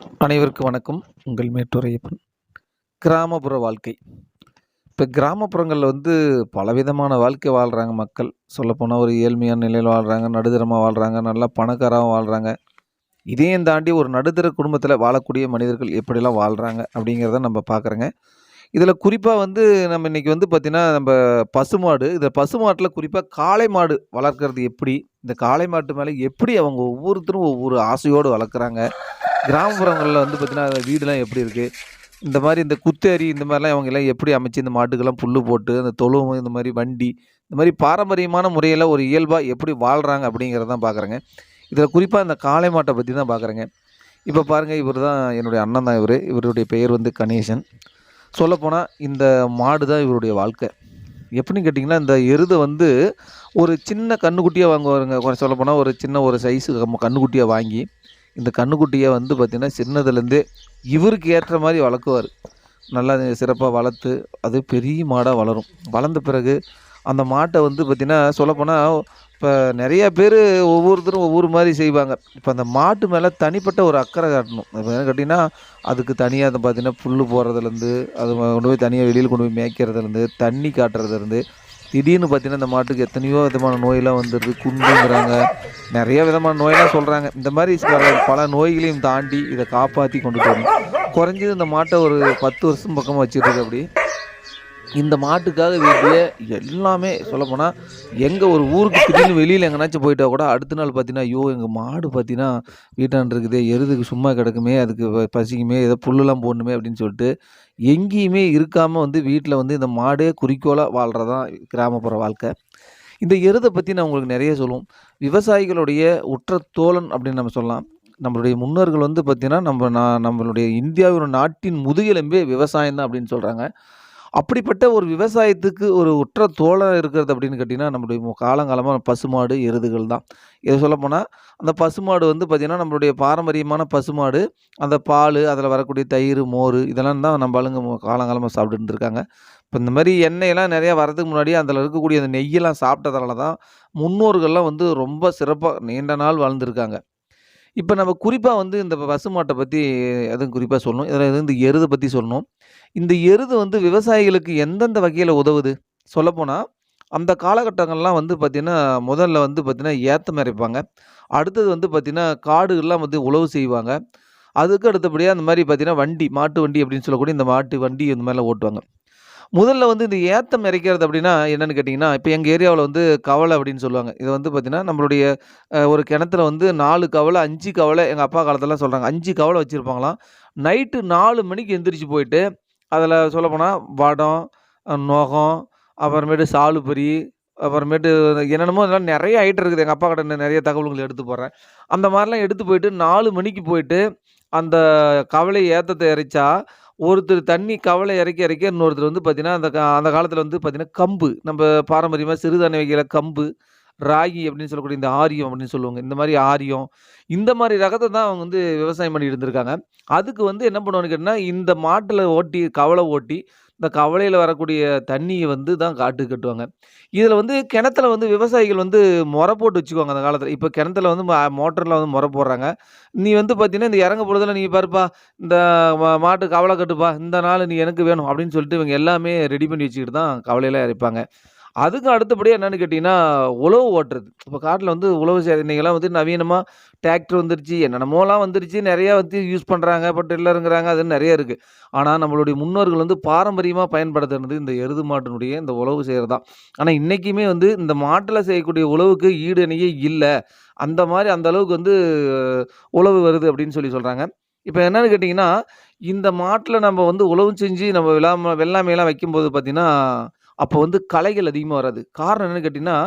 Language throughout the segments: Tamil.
அனைவருக்கும் வணக்கம். உங்கள் மேட்டுரையப்பன் கிராமப்புற வாழ்க்கை. இப்போ கிராமப்புறங்களில் வந்து பலவிதமான வாழ்க்கை வாழ்கிறாங்க மக்கள். சொல்லப்போனால் ஒரு ஏழ்மையான நிலையில் வாழ்கிறாங்க நடுத்தரமாக வாழ்கிறாங்க நல்லா பணக்காராகவும் வாழ்கிறாங்க இதையும் தாண்டி ஒரு நடுத்தர குடும்பத்தில் வாழக்கூடிய மனிதர்கள் எப்படிலாம் வாழ்கிறாங்க அப்படிங்கிறத நம்ம பார்க்குறோங்க இதில் குறிப்பாக வந்து நம்ம இன்றைக்கி வந்து பார்த்திங்கன்னா நம்ம பசுமாடு இந்த பசுமாட்டில் குறிப்பாக காளை மாடு வளர்க்குறது எப்படி? இந்த காளை மாட்டு மேலே எப்படி அவங்க ஒவ்வொருத்தரும் ஒவ்வொரு ஆசையோடு வளர்க்குறாங்க? கிராமப்புறங்களில் வந்து பார்த்திங்கன்னா வீடுலாம் எப்படி இருக்குது இந்த மாதிரி இந்த குத்தேரி இந்த மாதிரிலாம் அவங்க எல்லாம் எப்படி அமைச்சு இந்த மாட்டுக்கெல்லாம் புல் போட்டு அந்த தொழுவம் இந்த மாதிரி வண்டி இந்த மாதிரி பாரம்பரியமான முறையில் ஒரு இயல்பாக எப்படி வாழ்கிறாங்க அப்படிங்கிறதான் பார்க்குறேங்க இதில் குறிப்பாக இந்த காளை மாட்டை பற்றி தான் பார்க்குறேங்க இப்போ பாருங்கள் இவர் தான் என்னுடைய அண்ணன் தான் இவர். இவருடைய பெயர் வந்து கணேசன். சொல்லப்போனால் இந்த மாடு தான் இவருடைய வாழ்க்கை. எப்படின்னு கேட்டிங்கன்னா இந்த எருதை வந்து ஒரு சின்ன கன்றுக்குட்டியாக வாங்குவாருங்க. சொல்லப்போனால் ஒரு சின்ன ஒரு சைஸு கன்றுக்குட்டியாக வாங்கி இந்த கன்றுக்குட்டியை வந்து பார்த்திங்கன்னா சின்னதுலேருந்தே இவருக்கு ஏற்ற மாதிரி வளர்க்குவார். நல்லா சிறப்பாக வளர்த்து அது பெரிய மாடாக வளரும். வளர்ந்த பிறகு அந்த மாட்டை வந்து பார்த்திங்கன்னா சொல்லப்போனால் இப்போ நிறையா பேர் ஒவ்வொருத்தரும் ஒவ்வொரு மாதிரி செய்வாங்க. இப்போ அந்த மாட்டு மேலே தனிப்பட்ட ஒரு அக்கறை காட்டணும். இப்போ என்ன கேட்டிங்கன்னா அதுக்கு தனியாக அதை பார்த்தீங்கன்னா புல் போடுறதுலேருந்து அது கொண்டு போய் தனியாக வெளியில் கொண்டு போய் மேய்க்கிறதுலேருந்து தண்ணி காட்டுறதுலேருந்து திடீர்னு பார்த்தீங்கன்னா இந்த மாட்டுக்கு எத்தனையோ விதமான நோயெல்லாம் வந்துடுது. குண்டுங்கிறாங்க. நிறைய விதமான நோயெல்லாம் சொல்கிறாங்க இந்த மாதிரி பல பல நோய்களையும் தாண்டி இதை காப்பாற்றி கொண்டு வரணும். குறைஞ்சது இந்த மாட்டை ஒரு பத்து வருஷம் பக்கமாக வச்சுருக்கு அப்படி. இந்த மாட்டுக்காக வீட்டிலே எல்லாமே சொல்லப்போனால் எங்கே ஒரு ஊருக்கு திடீர்னு வெளியில் எங்கேனாச்சும் போயிட்டா கூட அடுத்த நாள் பார்த்தீங்கன்னா ஐயோ எங்கள் மாடு பார்த்தீங்கன்னா வீட்டாண்டு எருதுக்கு சும்மா கிடக்குமே அதுக்கு பசிக்குமே ஏதோ புல்லுலாம் போடணுமே அப்படின்னு சொல்லிட்டு எங்கேயுமே இருக்காமல் வந்து வீட்டில் வந்து இந்த மாடே குறிக்கோளாக வாழ்கிறதான் கிராமப்புற வாழ்க்கை. இந்த எருதை பற்றி நான் உங்களுக்கு நிறைய சொல்லுவோம். விவசாயிகளுடைய உற்ற தோழன் அப்படின்னு நம்ம சொல்லலாம். நம்மளுடைய முன்னோர்கள் வந்து பார்த்திங்கன்னா நம்ம நான் நம்மளுடைய இந்தியாவின் நாட்டின் முதுகெலும்பே விவசாயம் தான் அப்படின்னு சொல்கிறாங்க அப்படிப்பட்ட ஒரு விவசாயத்துக்கு ஒரு உற்ற தோழம் இருக்கிறது அப்படின்னு கேட்டிங்கன்னா நம்மளுடைய காலங்காலமாக பசுமாடு எருதுகள் தான். இதை சொல்லப்போனால் அந்த பசுமாடு வந்து பார்த்திங்கன்னா நம்மளுடைய பாரம்பரியமான பசுமாடு அந்த பால் அதில் வரக்கூடிய தயிர் மோர் இதெல்லாம் தான் நம்ம ஆளுங்க மு- காலங்காலமாக சாப்பிட்டு இருக்காங்க. இப்போ இந்த மாதிரி எண்ணெயெல்லாம் நிறையா வரதுக்கு முன்னாடி அதில் இருக்கக்கூடிய அந்த நெய்யெல்லாம் சாப்பிட்டதால தான் முன்னோர்கள்லாம் வந்து ரொம்ப சிறப்பாக நீண்ட நாள் வாழ்ந்திருக்காங்க. இப்போ நம்ம குறிப்பாக வந்து இந்த பசுமாட்டை பற்றி எதுவும் குறிப்பாக சொல்லணும். இதில் இந்த எருதை பற்றி சொல்லணும். இந்த எருது வந்து விவசாயிகளுக்கு எந்தெந்த வகையில் உதவுது? சொல்லப்போனால் அந்த காலகட்டங்கள்லாம் வந்து பார்த்திங்கன்னா முதல்ல வந்து பார்த்திங்கன்னா ஏத்தம் இறைப்பாங்க அடுத்தது வந்து பார்த்திங்கன்னா காடுகள்லாம் வந்து உழவு செய்வாங்க. அதுக்கு அடுத்தபடியாக அந்த மாதிரி பார்த்திங்கன்னா வண்டி மாட்டு வண்டி அப்படின்னு சொல்லக்கூடிய இந்த மாட்டு வண்டி இந்த மாதிரிலாம் ஓட்டுவாங்க. முதல்ல வந்து இந்த ஏத்தம் இறைக்கிறது அப்படின்னா என்னென்னு கேட்டிங்கன்னா இப்போ எங்கள் ஏரியாவில் வந்து கவலை அப்படின்னு சொல்லுவாங்க. இது வந்து பார்த்திங்கன்னா நம்மளுடைய ஒரு கிணத்துல வந்து நாலு கவலை அஞ்சு கவலை எங்கள் அப்பா காலத்துலலாம் சொல்கிறாங்க அஞ்சு கவலை வச்சுருப்பாங்களாம். நைட்டு நாலு மணிக்கு எந்திரிச்சு போயிட்டு அதில் சொல்லப்போனால் வடம் நோகம் அப்புறமேட்டு சாலுபரி அப்புறமேட்டு என்னென்னமோ இதெல்லாம் நிறைய ஐட்டம் இருக்குது. எங்கள் அப்பா கிட்ட நான் நிறைய தகவல்களை எடுத்து போகிறேன் அந்த மாதிரிலாம் எடுத்து போயிட்டு நாலு மணிக்கு போயிட்டு அந்த கவலை ஏற்றத்தை இறைச்சா ஒருத்தர் தண்ணி கவலை இறக்கி இறக்கி இன்னொருத்தர் வந்து பார்த்திங்கன்னா அந்த அந்த காலத்தில் வந்து பார்த்திங்கன்னா கம்பு. நம்ம பாரம்பரியமாக சிறுதானிய வகையில் கம்பு ராகி அப்படின்னு சொல்லக்கூடிய இந்த ஆரியம் அப்படின்னு சொல்லுவாங்க. இந்த மாதிரி ஆரியம் இந்த மாதிரி ரகத்தை தான் அவங்க வந்து விவசாயம் பண்ணிட்டு இருந்திருக்காங்க. அதுக்கு வந்து என்ன பண்ணுவான்னு கேட்டிங்கன்னா இந்த மாட்டில் ஓட்டி கவலை ஓட்டி இந்த கவலையில் வரக்கூடிய தண்ணியை வந்து தான் காட்டு கட்டுவாங்க. இதில் வந்து கிணத்துல வந்து விவசாயிகள் வந்து முறை போட்டு வச்சுக்குவாங்க அந்த காலத்தில். இப்போ கிணத்துல வந்து மோட்டரில் வந்து முறை போடுறாங்க. நீ வந்து பார்த்தீங்கன்னா இந்த இறங்க பொழுதுல நீ பாருப்பா இந்த மா- மாட்டு கவலை கட்டுப்பா இந்த நாள் நீ எனக்கு வேணும் அப்படின்னு சொல்லிட்டு இவங்க எல்லாமே ரெடி பண்ணி வச்சுக்கிட்டு தான் கவலையெல்லாம் இறைப்பாங்க. அதுக்கு அடுத்தபடியாக என்னென்னு கேட்டிங்கன்னா உழவு ஓட்டுறது. இப்போ காட்டில் வந்து உழவு செய்ய இன்னைக்கெல்லாம் வந்து நவீனமாக டிராக்டர் வந்துருச்சு என்னென்னமோலாம் வந்துருச்சு நிறையா வந்து யூஸ் பண்ணுறாங்க பட் இல்லைங்கிறாங்க அது நிறைய இருக்குது ஆனால் நம்மளுடைய முன்னோர்கள் வந்து பாரம்பரியமாக பயன்படுத்துறது இந்த எருது மாட்டினுடைய இந்த உழவு செய்கிறது தான் ஆனால் இன்றைக்குமே வந்து இந்த மாட்டில் செய்யக்கூடிய உழவுக்கு ஈடு இணையே இல்லை. அந்த மாதிரி அந்த அளவுக்கு வந்து உழவு வருது அப்படின்னு சொல்லி சொல்கிறாங்க இப்போ என்னென்னு கேட்டிங்கன்னா இந்த மாட்டில் நம்ம வந்து உழவு செஞ்சு நம்ம வெள்ளாமை வெள்ளாமையெல்லாம் வைக்கும்போது பார்த்திங்கன்னா அப்போ வந்து களைகள் அதிகமாக வராது. காரணம் என்னன்னு கேட்டிங்கன்னா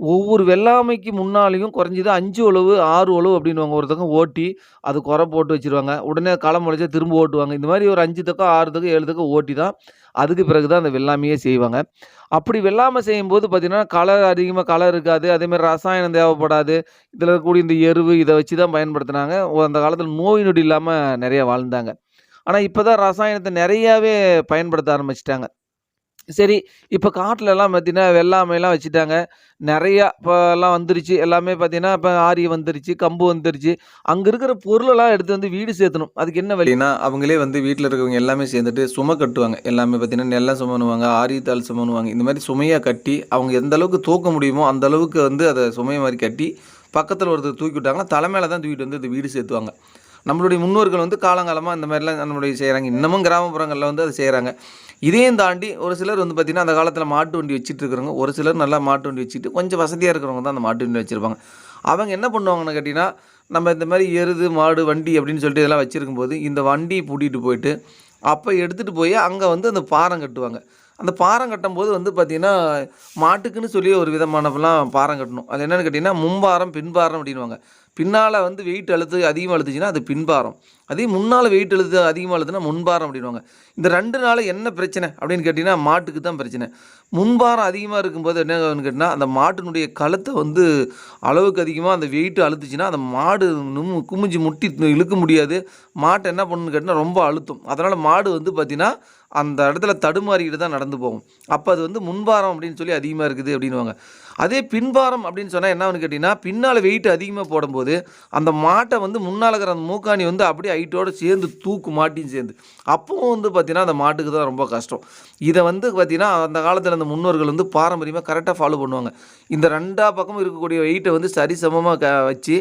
ஒவ்வொரு வெள்ளாமைக்கு முன்னாலேயும் குறைஞ்சது அஞ்சு உழவு ஆறு உழவு அப்படின்னுவாங்க. ஒருத்தங்க ஓட்டி அது குறை போட்டு வச்சிருவாங்க. உடனே களை முளைச்சா திரும்ப ஓட்டுவாங்க. இந்த மாதிரி ஒரு அஞ்சு தக்கம் ஆறு தக்கம் ஏழு தக்கம் ஓட்டி தான் அதுக்கு பிறகு தான் அந்த வெள்ளாமையே செய்வாங்க. அப்படி வெள்ளாமை செய்யும்போது பார்த்திங்கன்னா களை அதிகமாக களை இருக்காது. அதேமாதிரி ரசாயனம் தேவைப்படாது. இதில் இருக்கக்கூடிய இந்த எருவு இதை வச்சு தான் பயன்படுத்தினாங்க அந்த காலத்தில் நோய் நொடி இல்லாமல் நிறைய வாழ்ந்தாங்க. ஆனால் இப்போ தான் ரசாயனத்தை நிறையாவே பயன்படுத்த ஆரம்பிச்சிட்டாங்க. சரி, இப்போ காட்டிலலாம் பார்த்தீங்கன்னா, வெள்ளாமைலாம் வச்சுட்டாங்க. நிறையா இப்போ எல்லாம் வந்துருச்சு. எல்லாமே பார்த்தீங்கன்னா, இப்போ ஆரி வந்துருச்சு, கம்பு வந்துருச்சு. அங்கே இருக்கிற பொருளெல்லாம் எடுத்து வந்து வீடு சேர்த்தணும். அதுக்கு என்ன வழினா அவங்களே வந்து வீட்டில் இருக்கிறவங்க எல்லாமே சேர்ந்துட்டு சும கட்டுவாங்க. எல்லாமே பார்த்தீங்கன்னா, நெல்லம் சுமனுவாங்க, ஆரி தாள் சுமனுவாங்க. இந்த மாதிரி சுமையாக கட்டி, அவங்க எந்த அளவுக்கு தூக்க முடியுமோ, அந்த அளவுக்கு வந்து அதை சுமையை மாதிரி கட்டி, பக்கத்தில் ஒருத்தர் தூக்கி விட்டாங்கன்னா, தலை தான் தூக்கிட்டு வந்து இந்த வீடு சேர்த்துவாங்க. நம்மளுடைய முன்னோர்கள் வந்து காலங்காலமாக இந்த மாதிரிலாம் நம்மளுடைய செய்கிறாங்க இன்னமும் கிராமப்புறங்களில் வந்து அதை செய்கிறாங்க இதையும் தாண்டி ஒரு சிலர் வந்து பார்த்தீங்கன்னா, அந்த காலத்தில் மாட்டு வண்டி வச்சுட்டு இருக்கிறவங்க, ஒரு சிலர் நல்லா மாட்டு வண்டி வச்சுட்டு, கொஞ்சம் வசதியாக இருக்கிறவங்க தான் அந்த மாட்டு வண்டி வச்சுருப்பாங்க அவங்க என்ன பண்ணுவாங்கன்னு கேட்டிங்கன்னா நம்ம இந்த மாதிரி எருது, மாடு, வண்டி அப்படின்னு சொல்லிட்டு இதெல்லாம் வச்சிருக்கும்போது, இந்த வண்டி பூட்டிகிட்டு போயிட்டு, அப்போ எடுத்துகிட்டு போய் அங்கே வந்து அந்த பாரம் கட்டுவாங்க. அந்த பாரம் கட்டும்போது வந்து பார்த்தீங்கன்னா, மாட்டுக்குன்னு சொல்லி ஒரு விதமானலாம் பாரம் கட்டணும். அது என்னென்னு கேட்டிங்கன்னா முன்பாரம், பின்பாரம் அப்படின்வாங்க பின்னால் வந்து வெயிட் அழுத்து அதிகமாக அழுத்துச்சுன்னா அது பின்பாரம். அதே முன்னால் வெயிட் அழுத்து அதிகமாக அழுத்துனா முன்பாரம் அப்படின்னுவாங்க. இந்த ரெண்டு நாளில் என்ன பிரச்சனை அப்படின்னு கேட்டிங்கன்னா மாட்டுக்கு தான் பிரச்சனை. முன்பாரம் அதிகமாக இருக்கும்போது என்ன ஆகும்னு அந்த மாட்டினுடைய கழுத்தை வந்து அளவுக்கு அதிகமாக அந்த வெயிட்டு அழுத்துச்சுன்னா, அந்த மாடு நும் குமிஞ்சு முட்டி இழுக்க முடியாது. மாட்டை என்ன பண்ணுன்னு கேட்டீங்கன்னா, ரொம்ப அழுத்தும். அதனால் மாடு வந்து பார்த்தீங்கன்னா, அந்த இடத்துல தடுமாறிக்கிட்டு தான் நடந்து போகும். அப்போ அது வந்து முன்பாரம் அப்படின்னு சொல்லி அதிகமாக இருக்குது அப்படின்னுவாங்க. அதே பின்பாரம் அப்படின்னு சொன்னால் என்னன்னு கேட்டிங்கன்னா பின்னால் வெயிட் அதிகமாக போடும்போது, அந்த மாட்டை வந்து முன்னால் இருக்கிற அந்த மூக்காணி வந்து அப்படியே ஹைட்டோடு சேர்ந்து தூக்கும் மாட்டியும் சேர்ந்து. அப்பவும் வந்து பார்த்தீங்கன்னா, அந்த மாட்டுக்கு தான் ரொம்ப கஷ்டம். இதை வந்து பார்த்திங்கன்னா அந்த காலத்தில் அந்த முன்னோர்கள் வந்து பாரம்பரியமாக கரெக்டாக ஃபாலோ பண்ணுவாங்க. இந்த ரெண்டா பக்கமும் இருக்கக்கூடிய வெயிட்டை வந்து சரிசமமாக க வச்சு,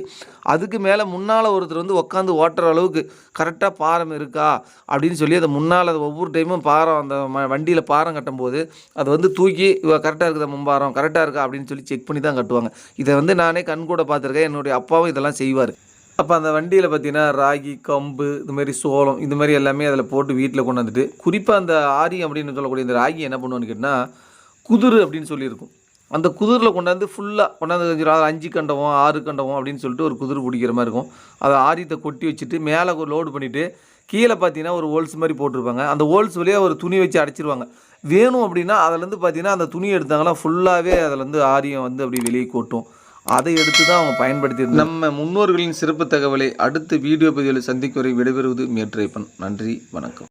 அதுக்கு மேலே முன்னால் ஒருத்தர் வந்து உட்காந்து ஓட்டுற அளவுக்கு கரெக்டாக பாரம் இருக்கா அப்படின்னு சொல்லி அந்த முன்னால் அதை ஒவ்வொரு டைமும் பாரம் அந்த ம பாரம் கட்டும்போது, அதை வந்து தூக்கி கரெக்டாக இருக்குதா முன்பாரம், கரெக்டாக இருக்கா அப்படின்னு சொல்லி செக் பண்ணி தான் கட்டுவாங்க. இதை வந்து நானே கண்கூட பார்த்துருக்கேன். என்னுடைய அப்பாவும் இதெல்லாம் செய்வார் அப்போ அந்த வண்டியில் பார்த்தீங்கன்னா, ராகி, கம்பு இது சோளம் இந்த மாதிரி எல்லாமே அதில் போட்டு வீட்டில் கொண்டு வந்துட்டு, குறிப்பாக அந்த ஆரி அப்படின்னு சொல்லக்கூடிய இந்த ராகி என்ன பண்ணுவோன்னு கேட்டால் குதிர் அப்படின்னு சொல்லியிருக்கும் அந்த குதிரில் கொண்டாந்து ஃபுல்லாக கொண்டாந்து அஞ்சு கண்டவம், ஆறு கண்டவம் அப்படின்னு சொல்லிட்டு ஒரு குதிரை பிடிக்கிற மாதிரி இருக்கும். அதை ஆரியத்தை கொட்டி வச்சுட்டு, மேலே ஒரு லோடு பண்ணிவிட்டு கீழே பார்த்தீங்கன்னா, ஒரு ஹோல்ஸ் மாதிரி போட்டிருப்பாங்க. அந்த ஹோல்ஸ் வழியாக ஒரு துணி வச்சு அடைச்சிருவாங்க. வேணும் அப்படின்னா, அதுலேருந்து பார்த்தீங்கன்னா, அந்த துணி எடுத்தாங்கன்னா, ஃபுல்லாகவே அதில் வந்து ஆரியம் வந்து அப்படியே வெளியே கொட்டும். அதை எடுத்து தான் அவங்க பயன்படுத்தி நம்ம முன்னோர்களின் சிறப்பு தகவலை அடுத்த வீடியோ பதிவில் சந்திக்கும் வரை விடைபெறுவது மேற்றைப்பன் நன்றி, வணக்கம்.